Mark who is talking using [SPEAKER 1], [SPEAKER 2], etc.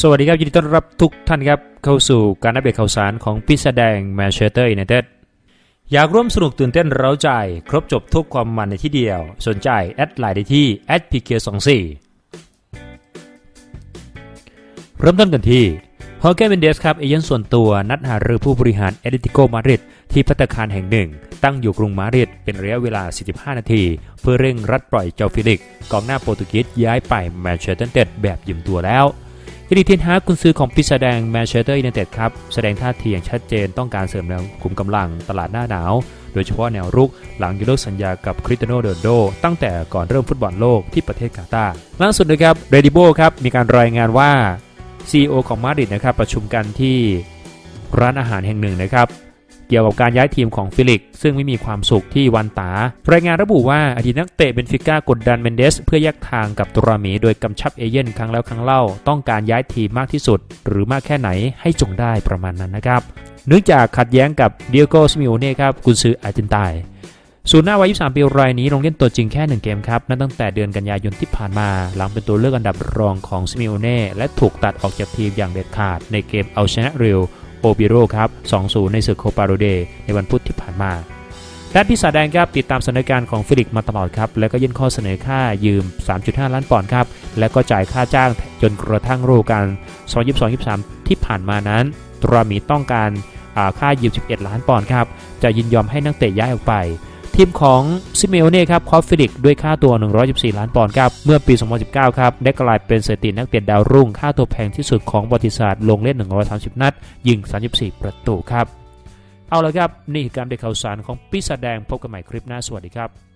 [SPEAKER 1] สวัสดีครับ ยินดีต้อนรับทุกท่านครับ เข้าสู่การอัปเดตข่าวสารของพิษแดงแมนเชสเตอร์ยูไนเต็ดอยากร่วมสนุกตื่นเต้นเร้าใจ ครบจบทุกความมันในที่เดียว สนใจ แอดไลน์ได้ที่ @pk24 เริ่มต้นกันที่ฮอเกนเบนเดสครับ เอเย่นส่วนตัวนัดหารือผู้บริหารเอตเลติโกมาริดที่พัตตาคารแห่งหนึ่ง ตั้งอยู่กรุงมาริดเป็นระยะเวลา 45 นาที เพื่อเร่งรัดปล่อยเจ้าฟิลิกกองหน้าโปรตุเกสย้ายไปแมนเชสเตอร์ยูไนเต็ดแบบยืมตัวแล้ว เอริเทนฮากกุนซือของปีศาจแดงแมนเชสเตอร์ยูไนเต็ดครับ แสดงท่าทีอย่างชัดเจนต้องการเสริมแนวขุมกำลังตลาดหน้าหนาว โดยเฉพาะแนวรุกหลังยกเลิกสัญญากับคริสเตียโนโดโด ตั้งแต่ก่อนเริ่มฟุตบอลโลกที่ประเทศกาตาร์ล่าสุดนะครับเรดิโบครับมีการรายงานว่า CEO ของมาดริดนะครับประชุมกันที่ร้านอาหารแห่งหนึ่งนะครับ กี่ยวกับการย้ายทีมของฟิลิกซึ่งไม่มีความสุขที่วันตารายงานระบุว่าอดีตนักเตะเบนฟิก้ากดดันเมนเดสเพื่อแยกทางกับตุรามีโดยกำชับเอเย่นครั้งแล้วครั้งเล่าต้องการย้ายทีมมากที่สุด หรือมากแค่ไหนให้จงได้ประมาณนั้นนะครับเนื่องจากขัดแย้งกับเดียโกสมิโอเน่ครับกุนซืออาร์เจนตน์ศูนย์หน้าวัย 23 ปีรายนี้ลงเล่นตัวจริงแค่ 1 เกมครับ นั่นตั้งแต่เดือนกันยายนที่ผ่านมา หลังเป็นตัวเลือกอันดับรองของซิมิโอเน่และถูกตัดออกจากทีมอย่างเด็ดขาดในเกมเอาชนะเรล โอบิโรครับ 2-0 ในศึกโคปาโรเดในวันพุธที่ผ่านมาด้านพิศาแดงครับติดตามสถานการณ์ของฟิลิกมาตลอดครับ แล้วก็ยื่นข้อเสนอค่ายืม 3.5 ล้านปอนด์ครับ แล้วก็จ่ายค่าจ้างจนกระทั่งฤดูกาล2022-23 ที่ผ่านมานั้น ตรามีต้องการอ่าค่ายืม 11 ล้านปอนด์ครับ จะยินยอมให้นักเตะย้ายออกไป ทีมของซิเมโอเน่ครับคอฟฟิลิกด้วยค่าตัว 114 ล้านปอนด์ครับ เมื่อปี 2019 ครับ ได้กลายเป็นสถิตินักเตะดาวรุ่ง ค่าตัวแพงที่สุดของประวัติศาสตร์ ลงเล่น 130 นัด ยิง 34 ประตูครับ เอาละครับ นี่คือการเด็กข่าวสารของปีศาจแดงพบกันใหม่คลิปหน้าสวัสดีครับ